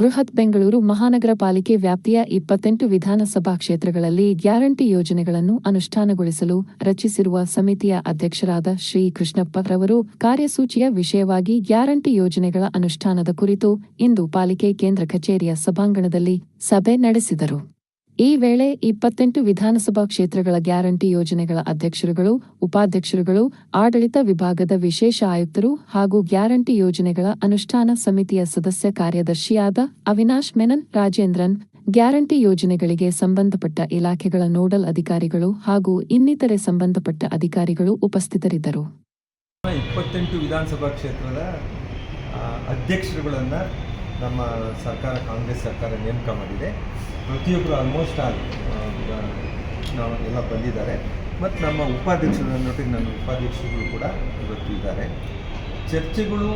ಬೃಹತ್ ಬೆಂಗಳೂರು ಮಹಾನಗರ ಪಾಲಿಕೆ ವ್ಯಾಪ್ತಿಯ ಇಪ್ಪತ್ತೆಂಟು ವಿಧಾನಸಭಾ ಕ್ಷೇತ್ರಗಳಲ್ಲಿ ಗ್ಯಾರಂಟಿ ಯೋಜನೆಗಳನ್ನು ಅನುಷ್ಠಾನಗೊಳಿಸಲು ರಚಿಸಿರುವ ಸಮಿತಿಯ ಅಧ್ಯಕ್ಷರಾದ ಶ್ರೀ ಕೃಷ್ಣಪ್ಪ ರವರು ಕಾರ್ಯಸೂಚಿಯ ವಿಷಯವಾಗಿ ಗ್ಯಾರಂಟಿ ಯೋಜನೆಗಳ ಅನುಷ್ಠಾನದ ಕುರಿತು ಇಂದು ಪಾಲಿಕೆ ಕೇಂದ್ರ ಕಚೇರಿಯ ಸಭಾಂಗಣದಲ್ಲಿ ಸಭೆ ನಡೆಸಿದರು. ಈ ವೇಳೆ ಇಪ್ಪತ್ತೆಂಟು ವಿಧಾನಸಭಾ ಕ್ಷೇತ್ರಗಳ ಗ್ಯಾರಂಟಿ ಯೋಜನೆಗಳ ಅಧ್ಯಕ್ಷರುಗಳು, ಉಪಾಧ್ಯಕ್ಷರುಗಳು, ಆಡಳಿತ ವಿಭಾಗದ ವಿಶೇಷ ಆಯುಕ್ತರು ಹಾಗೂ ಗ್ಯಾರಂಟಿ ಯೋಜನೆಗಳ ಅನುಷ್ಠಾನ ಸಮಿತಿಯ ಸದಸ್ಯ ಕಾರ್ಯದರ್ಶಿಯಾದ ಅವಿನಾಶ್ ಮೆನನ್ ರಾಜೇಂದ್ರನ್, ಗ್ಯಾರಂಟಿ ಯೋಜನೆಗಳಿಗೆ ಸಂಬಂಧಪಟ್ಟ ಇಲಾಖೆಗಳ ನೋಡಲ್ ಅಧಿಕಾರಿಗಳು ಹಾಗೂ ಇನ್ನಿತರೆ ಸಂಬಂಧಪಟ್ಟ ಅಧಿಕಾರಿಗಳು ಉಪಸ್ಥಿತರಿದ್ದರು. ಇಪ್ಪತ್ತೆಂಟು ವಿಧಾನಸಭಾ ಕ್ಷೇತ್ರದ ಅಧ್ಯಕ್ಷರುಗಳನ್ನು ನಮ್ಮ ಸರ್ಕಾರ, ಕಾಂಗ್ರೆಸ್ ಸರ್ಕಾರ ನೇಮಕ ಮಾಡಿದೆ. ಪ್ರತಿಯೊಬ್ಬರು ಆಲ್ಮೋಸ್ಟ್ ಆಲ್ ನಾವು ಎಲ್ಲ ಬಂದಿದ್ದಾರೆ. ಮತ್ತು ನಮ್ಮ ಉಪಾಧ್ಯಕ್ಷರ ನೋಟಿಗೆ ನನ್ನ ಉಪಾಧ್ಯಕ್ಷರುಗಳು ಕೂಡ ಇವತ್ತು ಇದ್ದಾರೆ. ಚರ್ಚೆಗಳು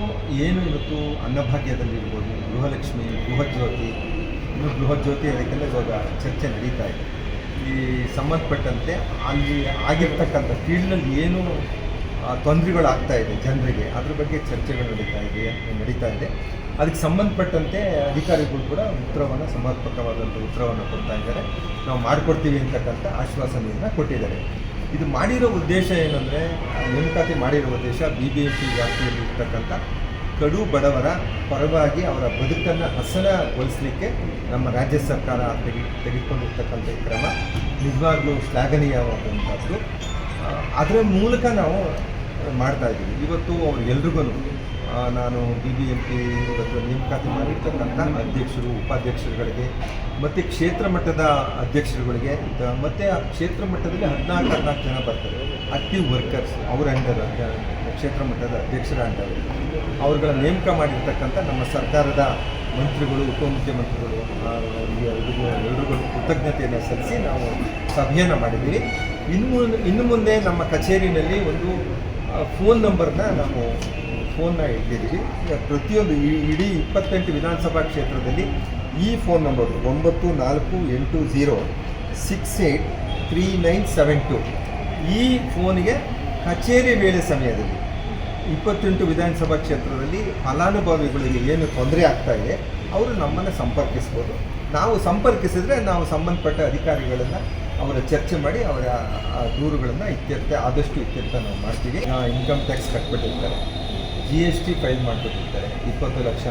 ಏನು ಇವತ್ತು ಅನ್ನಭಾಗ್ಯದಲ್ಲಿರ್ಬೋದು ಗೃಹಲಕ್ಷ್ಮಿ, ಗೃಹಜ್ಯೋತಿ, ಇನ್ನು ಗೃಹಜ್ಯೋತಿ ಅದಕ್ಕೆಲ್ಲ ಇವಾಗ ಚರ್ಚೆ ನಡೀತಾ ಇದೆ. ಈ ಸಂಬಂಧಪಟ್ಟಂತೆ ಅಲ್ಲಿ ಆಗಿರ್ತಕ್ಕಂಥ ಫೀಲ್ಡ್ನಲ್ಲಿ ಏನು ತೊಂದರೆಗಳು ಆಗ್ತಾ ಇದೆ ಜನರಿಗೆ. ಅದ್ರ ಬಗ್ಗೆ ಚರ್ಚೆಗಳು ನಡೀತಾ ಇದೆ ನಡೀತಾ ಇದೆ. ಅದಕ್ಕೆ ಸಂಬಂಧಪಟ್ಟಂತೆ ಅಧಿಕಾರಿಗಳು ಕೂಡ ಉತ್ತರವನ್ನು ಸಮರ್ಪಕವಾದಂಥ ಉತ್ತರವನ್ನು ಕೊಡ್ತಾ ಇದ್ದಾರೆ. ನಾವು ಮಾಡಿಕೊಡ್ತೀವಿ ಅಂತಕ್ಕಂಥ ಆಶ್ವಾಸನೆಯನ್ನು ಕೊಟ್ಟಿದ್ದಾರೆ. ಇದು ಮಾಡಿರೋ ಉದ್ದೇಶ ಏನಂದರೆ ನೇಮಕಾತಿ ಮಾಡಿರೋ ಉದ್ದೇಶ ಬಿ ಬಿ ಎಂ ಪಿ ವ್ಯಾಪ್ತಿಯಲ್ಲಿ ಇರ್ತಕ್ಕಂಥ ಕಡು ಬಡವರ ಪರವಾಗಿ ಅವರ ಬದುಕನ್ನು ಹಸನಗೊಳಿಸಲಿಕ್ಕೆ ನಮ್ಮ ರಾಜ್ಯ ಸರ್ಕಾರ ತೆಗೆ, ತೆಗೆದುಕೊಂಡಿರ್ತಕ್ಕಂಥ ಕ್ರಮ ನಿಜವಾಗ್ಲೂ ಶ್ಲಾಘನೀಯವಾದಂಥದ್ದು ಅದರ ಮೂಲಕ ನಾವು ಮಾಡ್ತಾ ಇದ್ದೀವಿ. ಇವತ್ತು ಅವ್ರು ಎಲ್ರಿಗೂ ನಾನು ಬಿ ಬಿ ಎಂ ಪಿ ಇವತ್ತು ನೇಮಕಾತಿ ಮಾಡಿರ್ತಕ್ಕಂಥ ಅಧ್ಯಕ್ಷರು, ಉಪಾಧ್ಯಕ್ಷರುಗಳಿಗೆ, ಮತ್ತು ಕ್ಷೇತ್ರ ಮಟ್ಟದ ಅಧ್ಯಕ್ಷರುಗಳಿಗೆ ಮತ್ತು ಆ ಕ್ಷೇತ್ರ ಮಟ್ಟದಲ್ಲಿ ಹದಿನಾಲ್ಕು ಹದಿನಾಲ್ಕು ಜನ ಬರ್ತಾರೆ. ಆಕ್ಟಿವ್ ವರ್ಕರ್ಸ್ ಅವರ ಅಂಡರ್ ಕ್ಷೇತ್ರ ಮಟ್ಟದ ಅಧ್ಯಕ್ಷರ ಅಂಡರ್ ಅವ್ರುಗಳ ನೇಮಕ ಮಾಡಿರ್ತಕ್ಕಂಥ ನಮ್ಮ ಸರ್ಕಾರದ ಮಂತ್ರಿಗಳು, ಉಪಮುಖ್ಯಮಂತ್ರಿಗಳು ಎಲ್ರಿಗೂ ಕೃತಜ್ಞತೆಯನ್ನು ಸಲ್ಲಿಸಿ ನಾವು ಸಭೆಯನ್ನು ಮಾಡಿದ್ದೀವಿ. ಇನ್ನು ಇನ್ನು ಮುಂದೆ ನಮ್ಮ ಕಚೇರಿನಲ್ಲಿ ಒಂದು ಫೋನ್ ನಂಬರ್ನ ನಾವು ಫೋನ್ನ ಇಟ್ಟಿದ್ದೀವಿ. ಪ್ರತಿಯೊಂದು ಇಡೀ ಇಪ್ಪತ್ತೆಂಟು ವಿಧಾನಸಭಾ ಕ್ಷೇತ್ರದಲ್ಲಿ ಈ ಫೋನ್ ನಂಬರ್ ಒಂಬತ್ತು ನಾಲ್ಕು ಎಂಟು zero six eight three nine seven two ಈ ಫೋನಿಗೆ ಕಚೇರಿ ವೇಳೆ ಸಮಯದಲ್ಲಿ ಇಪ್ಪತ್ತೆಂಟು ವಿಧಾನಸಭಾ ಕ್ಷೇತ್ರದಲ್ಲಿ ಫಲಾನುಭವಿಗಳಿಗೆ ಏನು ತೊಂದರೆ ಆಗ್ತಾ ಇದೆ, ಅವರು ನಮ್ಮನ್ನು ಸಂಪರ್ಕಿಸ್ಬೋದು. ನಾವು ಸಂಪರ್ಕಿಸಿದರೆ ನಾವು ಸಂಬಂಧಪಟ್ಟ ಅಧಿಕಾರಿಗಳನ್ನು ಅವರ ಚರ್ಚೆ ಮಾಡಿ ಅವರ ದೂರುಗಳನ್ನು ಇತ್ಯರ್ಥ, ಆದಷ್ಟು ಇತ್ಯರ್ಥ ನಾವು ಮಾಡ್ತೀವಿ. ಇನ್ಕಮ್ ಟ್ಯಾಕ್ಸ್ ಕಟ್ಬಿಟ್ಟಿರ್ತಾರೆ. ಜಿ ಎಸ್ ಟಿ ಫೈಲ್ ಮಾಡಿಬಿಟ್ಟಿರ್ತಾರೆ. ಇಪ್ಪತ್ತು ಲಕ್ಷ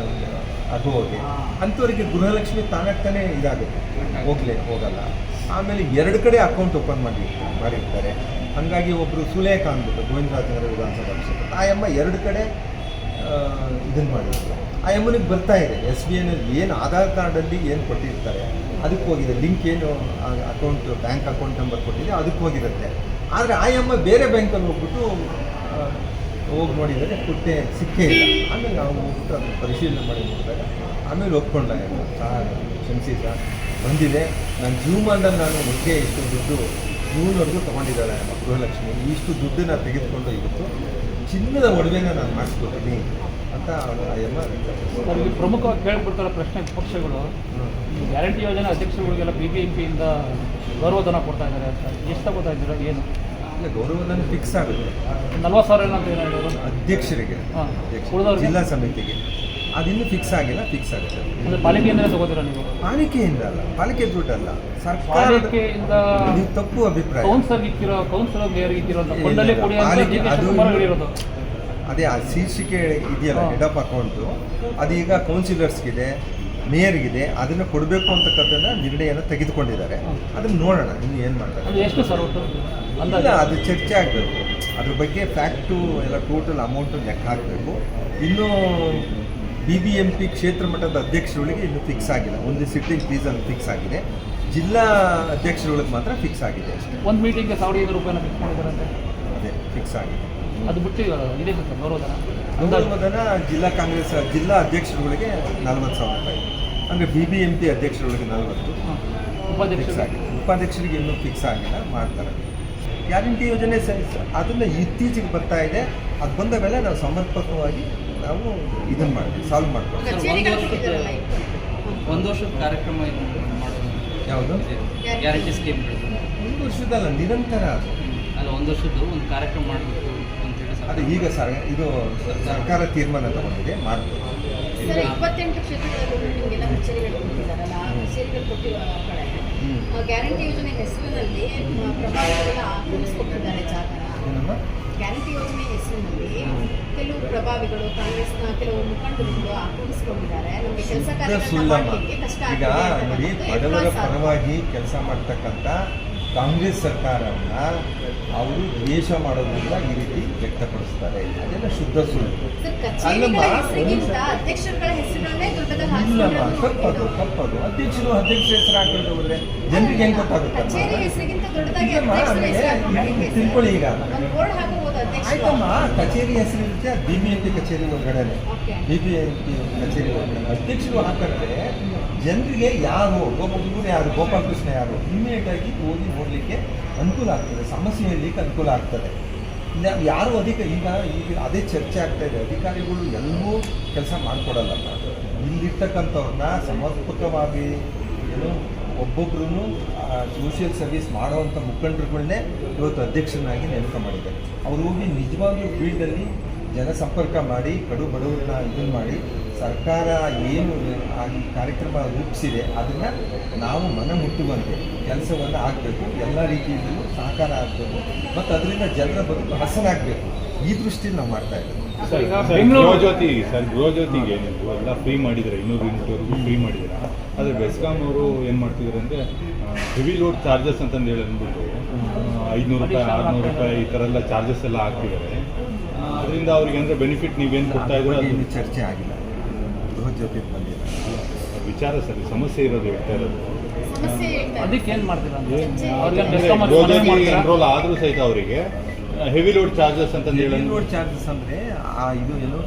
ಅಗೋಗೆ ಅಂಥವರಿಗೆ ಗೃಹಲಕ್ಷ್ಮಿ ತಾನಾಗ್ತಾನೆ ಇದಾಗುತ್ತೆ. ಹೋಗ್ಲೇ, ಹೋಗಲ್ಲ. ಆಮೇಲೆ ಎರಡು ಕಡೆ ಅಕೌಂಟ್ ಓಪನ್ ಮಾಡಿರ್ತಾರೆ ಮಾಡಿರ್ತಾರೆ. ಹಾಗಾಗಿ ಒಬ್ಬರು ಸುಲೇಖ ಅಂದ್ಬಿಟ್ಟು ಗೋವಿಂದರಾಜನಗರ ವಿಧಾನಸಭಾ ಕ್ಷೇತ್ರ. ಆಯಮ್ಮ ಎರಡು ಕಡೆ ಇದನ್ನು ಮಾಡಿರ್ತಾರೆ. ಆ ಎಮ್ಮನಿಗೆ ಬರ್ತಾ ಇದೆ. ಎಸ್ ಬಿ ಐನಲ್ಲಿ ಏನು ಆಧಾರ್ ಕಾರ್ಡಲ್ಲಿ ಏನು ಕೊಟ್ಟಿರ್ತಾರೆ. ಅದಕ್ಕೆ ಹೋಗಿದೆ. ಲಿಂಕ್ ಏನು ಅಕೌಂಟ್ ಬ್ಯಾಂಕ್ ಅಕೌಂಟ್ ನಂಬರ್ ಕೊಟ್ಟಿದೆ, ಅದಕ್ಕೆ ಹೋಗಿರುತ್ತೆ. ಆದರೆ ಆ ಎಮ್ಮ ಬೇರೆ ಬ್ಯಾಂಕಲ್ಲಿ ಹೋಗ್ಬಿಟ್ಟು ಹೋಗಿ ನೋಡಿದರೆ ಕುಟ್ಟೆ ಸಿಕ್ಕೇ ಇಲ್ಲ. ಆಮೇಲೆ ನಾವು ಹೋಗ್ಬಿಟ್ಟು ಅದನ್ನು ಪರಿಶೀಲನೆ ಮಾಡಿ ನೋಡಿದಾಗ ಆಮೇಲೆ ಒಪ್ಕೊಂಡ ಸರ್, ಕ್ಷಮಿಸಿ ಸರ್, ಬಂದಿದೆ. ನಾನು ಜೀವಮಾನದಲ್ಲಿ ನಾನು ಒಂದೇ ಇಷ್ಟು ದುಡ್ಡು ಜೂನ್ವರೆಗೂ ತೊಗೊಂಡಿದ್ದಾಳೆ ಗೃಹಲಕ್ಷ್ಮಿ. ಇಷ್ಟು ದುಡ್ಡನ್ನು ತೆಗೆದುಕೊಂಡು ಇವತ್ತು ಚಿನ್ನದ ಒಡವೆನ ನಾನು ಮಾಡಿಸ್ಕೊತೀನಿ. ಅಂತ ಇಲ್ಲಿ ಪ್ರಮುಖವಾಗಿ ಕೇಳ್ಬಿಡ್ತಾರೆ ಪ್ರಶ್ನೆ ಪಕ್ಷಗಳು ಈ ಗ್ಯಾರಂಟಿ ಯೋಜನೆ ಅಧ್ಯಕ್ಷಗಳಿಗೆಲ್ಲ ಬಿ ಬಿ ಎಂ ಪಿಯಿಂದ ಗೌರವಧನ ಕೊಡ್ತಾ ಇದ್ದಾರೆ ಅಂತ. ಎಷ್ಟು ತಗೋತಾ ಇದ್ದೀರಾ? ಏನು? ಇಲ್ಲ ಗೌರವಧನ ಫಿಕ್ಸ್ ಆಗುತ್ತೆ. ನಲ್ವತ್ತು ಸಾವಿರ ಏನಂತ ಏನೋ ಹೇಳಿದ್ರು? ಅಧ್ಯಕ್ಷರಿಗೆ. ಜಿಲ್ಲಾ ಸಮಿತಿಗೆ. ಅದಿನ್ನೂ ಫಿಕ್ಸ್ ಆಗಿಲ್ಲ ಫಿಕ್ಸ್ ಆಗುತ್ತೆ. ಅಂದರೆ ಪಾಲಿಕೆಯಿಂದ ತಗೋತೀರಾ ನೀವು? ಪಾಲಿಕೆಯಿಂದ ಅಲ್ಲ ಪಾಲಿಕೆ ದುಡ್ಡಲ್ಲ. ಸರ್ಕಾರ ಪಾಲಿಕೆಯಿಂದ ನೀವು ತಪ್ಪು ಅಭಿಪ್ರಾಯ. ಕೌನ್ಸಿಲರ್ ಇಕ್ಕಿರೋ ಕೌನ್ಸಿಲರ್ ಮೇಯರ್ ಇಕ್ಕಿರೋ ಅಂತ ಇಲ್ಲ, ಕೊಡಿ ಅಂತ ಅದು ಅದೇ ಆ ಶೀರ್ಷಿಕೆ ಇದೆಯಲ್ಲ. ಹೆಡ್ ಆಫ್ ಅಕೌಂಟು ಅದೀಗ ಕೌನ್ಸಿಲರ್ಸ್ಗಿದೆ ಮೇಯರ್ಗಿದೆ ಅದನ್ನು ಕೊಡಬೇಕು ಅಂತಕ್ಕಂಥದ್ದನ್ನ ನಿರ್ಣಯನ ತೆಗೆದುಕೊಂಡಿದ್ದಾರೆ. ಅದನ್ನು ನೋಡೋಣ ಇನ್ನು ಏನು ಮಾಡ್ತಾರೆ. ಅದು ಎಷ್ಟು ಸರ್ ಒಟ್ಟು? ಇಲ್ಲ ಅದು ಚರ್ಚೆ ಆಗಬೇಕು. ಅದ್ರ ಬಗ್ಗೆ ಫ್ಯಾಕ್ಟು ಎಲ್ಲ ಟೋಟಲ್ ಅಮೌಂಟು ಲೆಕ್ಕ ಹಾಕಬೇಕು. ಇನ್ನು ಬಿ ಬಿ ಎಂ ಪಿ ಕ್ಷೇತ್ರ ಮಟ್ಟದ ಅಧ್ಯಕ್ಷರುಗಳಿಗೆ ಇನ್ನು ಫಿಕ್ಸ್ ಆಗಿಲ್ಲ. ಒಂದು ಸಿಟ್ಟಿಂಗ್ ಫೀಸ್ ಅಂತ ಫಿಕ್ಸ್ ಆಗಿದೆ. ಜಿಲ್ಲಾ ಅಧ್ಯಕ್ಷರುಗಳಿಗೆ ಮಾತ್ರ ಫಿಕ್ಸ್ ಆಗಿದೆ ಅಷ್ಟೇ. ಒಂದು ಮೀಟಿಂಗ್ಗೆ ಸಾವಿರ ಐದು ರೂಪಾಯಿನ ಫಿಕ್ಸ್ ಮಾಡಿದಾರಂತೆ ಅದೇ ಫಿಕ್ಸ್ ಆಗಿದೆ. ಅದು ಬಿಟ್ಟು ಇದೇ ಸರ್ ಗೌರವಧನ ಗೌರವಧನ ಜಿಲ್ಲಾ ಕಾಂಗ್ರೆಸ್ ಜಿಲ್ಲಾ ಅಧ್ಯಕ್ಷರುಗಳಿಗೆ ನಲವತ್ತು ಸಾವಿರ ರೂಪಾಯಿ. ಅಂದರೆ ಬಿ ಬಿ ಎಂ ಪಿ ಅಧ್ಯಕ್ಷರುಗಳಿಗೆ ನಲವತ್ತು. ಉಪಾಧ್ಯಕ್ಷ ಉಪಾಧ್ಯಕ್ಷರಿಗೆ ಇನ್ನೂ ಫಿಕ್ಸ್ ಆಗಿಲ್ಲ ಮಾಡ್ತಾರೆ. ಗ್ಯಾರಂಟಿ ಯೋಜನೆ ಅದನ್ನು ಇತ್ತೀಚೆಗೆ ಬರ್ತಾ ಇದೆ. ಅದು ಬಂದ ಮೇಲೆ ನಾವು ಸಮರ್ಪಕವಾಗಿ ನಾವು ಇದನ್ನು ಮಾಡ್ತೀವಿ ಸಾಲ್ವ್ ಮಾಡ್ತೀವಿ. ಒಂದು ವರ್ಷದ ಕಾರ್ಯಕ್ರಮ ಯಾವುದು? Guarantee scheme. ಒಂದು ವರ್ಷದಲ್ಲ ನಿರಂತರ. ಅದು ಅಲ್ಲ ಒಂದು ವರ್ಷದ್ದು ಒಂದು ಕಾರ್ಯಕ್ರಮ ಮಾಡಬೇಕು. ಅದು ಈಗ ಸರ್ ಇದು ಸರ್ಕಾರ ತೀರ್ಮಾನ ತಗೊಂಡಿದೆ ಮಾಡ್ಬೋದು ಸರ್ ಇಪ್ಪತ್ತೆಂಟು ಕ್ಷೇತ್ರಗಳಲ್ಲೂ ನಿಮಗೆಲ್ಲ ಕಚೇರಿಗಳು ಕೊಟ್ಟಿದ್ದಾರಲ್ಲ ಆ ಕಚೇರಿಗಳು ಕೊಟ್ಟಿರೋ ಕಡೆ ಗ್ಯಾರಂಟಿ ಯೋಜನೆ ಹೆಸರಿನಲ್ಲಿ ಪ್ರಭಾವಿಗಳೆಲ್ಲ ಆಕ್ರಮಿಸ್ಕೊಟ್ಟಿದ್ದಾರೆ ಜಾಗನ ಗ್ಯಾರಂಟಿ ಯೋಜನೆ ಹೆಸರಿನಲ್ಲಿ ಕೆಲವು ಪ್ರಭಾವಿಗಳು ಕಾಂಗ್ರೆಸ್ನ ಕೆಲವು ಮುಖಂಡರುಗಳು ಆಕ್ರಮಿಸ್ಕೊಂಡಿದ್ದಾರೆ. ನಮಗೆ ಕೆಲಸ ಕಾರ್ಯಗಳನ್ನ ಕಷ್ಟ ಈಗ ನೋಡಿ ಬಡವರ ಪರವಾಗಿ ಕೆಲಸ ಮಾಡ್ತಕ್ಕಂಥ ಕಾಂಗ್ರೆಸ್ ಸರ್ಕಾರವನ್ನ ಅವರು ದ್ವೇಷ ಮಾಡೋದ್ರಿಂದ ಈ ರೀತಿ ವ್ಯಕ್ತಪಡಿಸ್ತಾರೆ. ಅದೆಲ್ಲ ಶುದ್ಧ ಸುಳ್ಳು. ಅಲ್ಲಮ್ಮ, ಇಲ್ಲಮ್ಮ ತಪ್ಪದು ಅಧ್ಯಕ್ಷರು ಅಧ್ಯಕ್ಷ ಹೆಸರು ಹಾಕೊಂಡು ಹೋದ್ರೆ ಜನರಿಗೆ ಹೆಂಗ್ ಗೊತ್ತಾಗುತ್ತೆ ತಿಳ್ಕೊಳ್ಳಿ ಈಗ. ಆಯ್ತಮ್ಮ ಕಚೇರಿ ಹೆಸರಿರುತ್ತೆ ಬಿ ಬಿ ಎಂ ಪಿ ಕಚೇರಿ ಒಳಗಡೆ ಬಿ ಬಿ ಎಂ ಪಿ ಕಚೇರಿ ಒಳಗಡೆ ಅಧ್ಯಕ್ಷರು ಹಾಕಿದ್ರೆ ಜನರಿಗೆ ಯಾರು ಗೋಪಾಲಕೃಷ್ಣ ಯಾರು ಗೋಪಾಲಕೃಷ್ಣ ಯಾರು ಇಮಿಡಿಯೇಟ್ ಆಗಿ ಹೋಗಿ ಓದಲಿಕ್ಕೆ ಅನುಕೂಲ ಆಗ್ತದೆ. ಸಮಸ್ಯೆ ಹೇಳಲಿಕ್ಕೆ ಅನುಕೂಲ ಆಗ್ತದೆ. ಯಾರು ಅಧಿಕ, ಈಗ ಈಗ ಅದೇ ಚರ್ಚೆ ಆಗ್ತಾ ಇದೆ. ಅಧಿಕಾರಿಗಳು ಎಲ್ಲವೂ ಕೆಲಸ ಮಾಡಿಕೊಡಲ್ಲ. ಇಲ್ಲಿರ್ತಕ್ಕಂಥವ್ರನ್ನ ಸಮರ್ಪಕವಾಗಿ ಏನು ಒಬ್ಬೊಬ್ರು ಸೋಷಿಯಲ್ ಸರ್ವಿಸ್ ಮಾಡುವಂಥ ಮುಖಂಡರುಗಳನ್ನೇ ಇವತ್ತು ಅಧ್ಯಕ್ಷರನ್ನಾಗಿ ನೇಮಕ ಮಾಡಿದ್ದಾರೆ. ಅವರು ಹೋಗಿ ನಿಜವಾಗಿಯೂ ಫೀಲ್ಡಲ್ಲಿ ಜನಸಂಪರ್ಕ ಮಾಡಿ, ಕಡು ಬಡವರನ್ನ ಇದನ್ನು ಮಾಡಿ ಸರ್ಕಾರ ಏನು ಆ ಈ ಕಾರ್ಯಕ್ರಮ ರೂಪಿಸಿದೆ ಅದನ್ನು ನಾವು ಮನ ಮುಟ್ಟುವಂತೆ ಕೆಲಸವನ್ನು ಆಗಬೇಕು ಎಲ್ಲ ರೀತಿಯಿಂದಲೂ ಸಹಕಾರ ಆಗಬೇಕು ಮತ್ತು ಅದರಿಂದ ಜನರ ಬದುಕು ಹಸನಾಗಬೇಕು. ಈ ದೃಷ್ಟಿಯಿಂದ ನಾವು ಮಾಡ್ತಾ ಇದ್ದೀವಿ. ಸರ್, ಗೃಹಜ್ಯೋತಿ ಗೃಹಜ್ಯೋತಿಗೆ ನೀವು ಎಲ್ಲ ಫ್ರೀ ಮಾಡಿದ್ರೆ ಇನ್ನೂರು ಯೂನಿಟ್ವರೆಗೂ ಫ್ರೀ ಮಾಡಿದ್ದೀರಾ? ಆದರೆ ಬೆಸ್ಕಾಂ ಅವರು ಏನು ಮಾಡ್ತಿದ್ದಾರೆ ಅಂದರೆ ಹೆವಿ ಲೋಡ್ ಚಾರ್ಜಸ್ ಅಂತಂದು ಹೇಳಿ ಅಂದ್ಬಿಟ್ಟು ಐದುನೂರು ರೂಪಾಯಿ ಆರುನೂರು ರೂಪಾಯಿ ಈ ಥರ ಎಲ್ಲ ಚಾರ್ಜಸ್ ಎಲ್ಲ ಹಾಕ್ತಿದ್ದಾರೆ ಅದರಿಂದ ಅವ್ರಿಗೆ ಅಂದರೆ ಬೆನಿಫಿಟ್ ನೀವೇನು ಕೊಡ್ತಾ ಇದ್ದೀರಾ? ಅದು ಚರ್ಚೆ ಆಗಿಲ್ಲ. ಗೃಹ ಜ್ಯೋತಿಗೆ ಬಂದಿಲ್ಲ ವಿಚಾರ ಸರಿ ಸಮಸ್ಯೆ ಇರೋದು ಹೇಳ್ತಾ ಇರೋದು. ಸಮಸ್ಯೆ ಹೇಳ್ತಾ ಅದಕ್ಕೆ ಏನು ಮಾಡ್ತೀರಾ? ಅಂತ ಅಂದರೆ ಎನ್ರೋಲ್ ಆದರೂ ಸಹಿತ ಅವರಿಗೆ ಹೆವಿ ಲೋಡ್ ಚಾರ್ಜಸ್ ಅಂತಂದು ಹೇಳಿ ಲೋಡ್ ಚಾರ್ಜಸ್ ಅಂದರೆ ಆ ಇದು ಏನು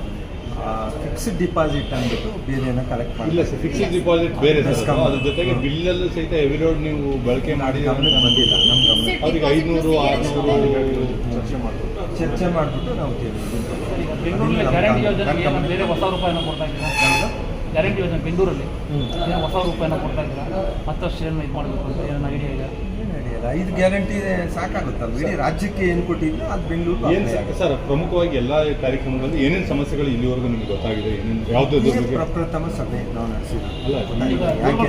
ಫಿಕ್ಸ್ಡ್ ಡಿಪಾಸಿಟ್ ಅಂದ್ಬಿಟ್ಟು ಬೇರೆ ಏನೋ ಕಲೆಕ್ಟ್ ಇಲ್ಲ ಸರ್ ಫಿಕ್ಸ್ಡ್ ಡಿಪಾಸಿಟ್ ಬೇರೆ. ಅದ್ರ ಜೊತೆಗೆ ಬಿಲ್ಲಲ್ಲೂ ಸಹಿತ ಹೆವಿ ಲೋಡ್ ನೀವು ಬಳಕೆ ಮಾಡಿ ಗಮನಕ್ಕೆ ಅಂತ ಬಂದಿಲ್ಲ ನಮ್ಮ ಗಮನ ಅವ್ರಿಗೆ ಐದುನೂರು ಆರುನೂರು ಚರ್ಚೆ ಮಾಡ್ಬಿಟ್ಟು. ಚರ್ಚೆ ಮಾಡಿಬಿಟ್ಟು ನಾವು ಕೇಳಿ ಬೆಂಗಳೂರಿನ ಗ್ಯಾರಂಟಿ ಯೋಜನೆಗೆ ಏನೋ ಬೇರೆ ಹೊಸ ರೂಪಾಯಿನ ಕೊಡ್ತಾ ಇದ್ದೀರಾ? ಗ್ಯಾರಂಟಿ ಯೋಜನೆ ಬೆಂಗಳೂರಲ್ಲಿ. ಏನೋ ಹೊಸ ರೂಪಾಯಿನ ಕೊಡ್ತಾ ಇದ್ದೀರಾ? ಮತ್ತಷ್ಟು ಏನು ಇದು ಮಾಡಬೇಕು ಅಂತ ಏನೋ ಐಡಿಯಾ ಇದೆ ಐದು ಗ್ಯಾರಂಟಿ ಸಾಕಾಗುತ್ತಲ್ಲ ಇಡೀ ರಾಜ್ಯಕ್ಕೆ ಏನು ಕೊಟ್ಟಿದ್ರು ಅದು ಬೆಂಗಳೂರು ಏನು ಸರ್- ಸರ್ ಪ್ರಮುಖವಾಗಿ ಎಲ್ಲ ಕಾರ್ಯಕ್ರಮಗಳಲ್ಲಿ ಏನೇನು ಸಮಸ್ಯೆಗಳು ಇಲ್ಲಿವರೆಗೂ ನಿಮ್ಗೆ ಗೊತ್ತಾಗಿದೆ? ಏನೇನು ಯಾವ್ದಾದ್ರು ಬಗ್ಗೆ? ಪ್ರಪ್ರಥಮ ಸಭೆ ನಾವು ಯಾಕೆ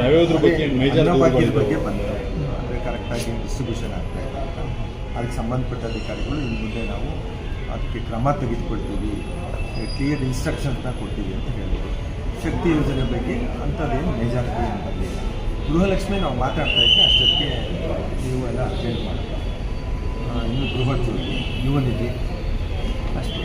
ಯಾವ್ಯಾವ್ದ್ರ ಬಗ್ಗೆ ಮೇಜರ್ ಬಗ್ಗೆ ಬಂದಿದೆ ಅಂದರೆ ಕರೆಕ್ಟಾಗಿ ಡಿಸ್ಟ್ರಿಬ್ಯೂಷನ್ ಆಗ್ತಾ ಇಲ್ಲ ಅದಕ್ಕೆ ಸಂಬಂಧಪಟ್ಟ ಅಧಿಕಾರಿಗಳು ಇನ್ನು ಮುಂದೆ ನಾವು ಅದಕ್ಕೆ ಕ್ರಮ ತೆಗೆದುಕೊಳ್ತೀವಿ. ಕ್ಲಿಯರ್ ಇನ್ಸ್ಟ್ರಕ್ಷನ್ಸ್ನ ಕೊಡ್ತೀವಿ ಅಂತ ಹೇಳಿದ್ರು ಶಕ್ತಿ ಯೋಜನೆ ಬಗ್ಗೆ ಅಂಥದ್ದೇನು ಮೇಜಾರಿಟಿ ಅಂತ ಗೃಹಲಕ್ಷ್ಮಿ ನಾವು ಮಾತಾಡ್ತಾ ಇದ್ದೆ, ಅಷ್ಟಕ್ಕೆ ನೀವು ಎಲ್ಲ ಅಟೆಂಡ್ ಮಾಡೋದು ಇನ್ನು ಗೃಹ ಜ್ಯೋತಿ ಯುವ ನಿಧಿ ಅಷ್ಟೇ.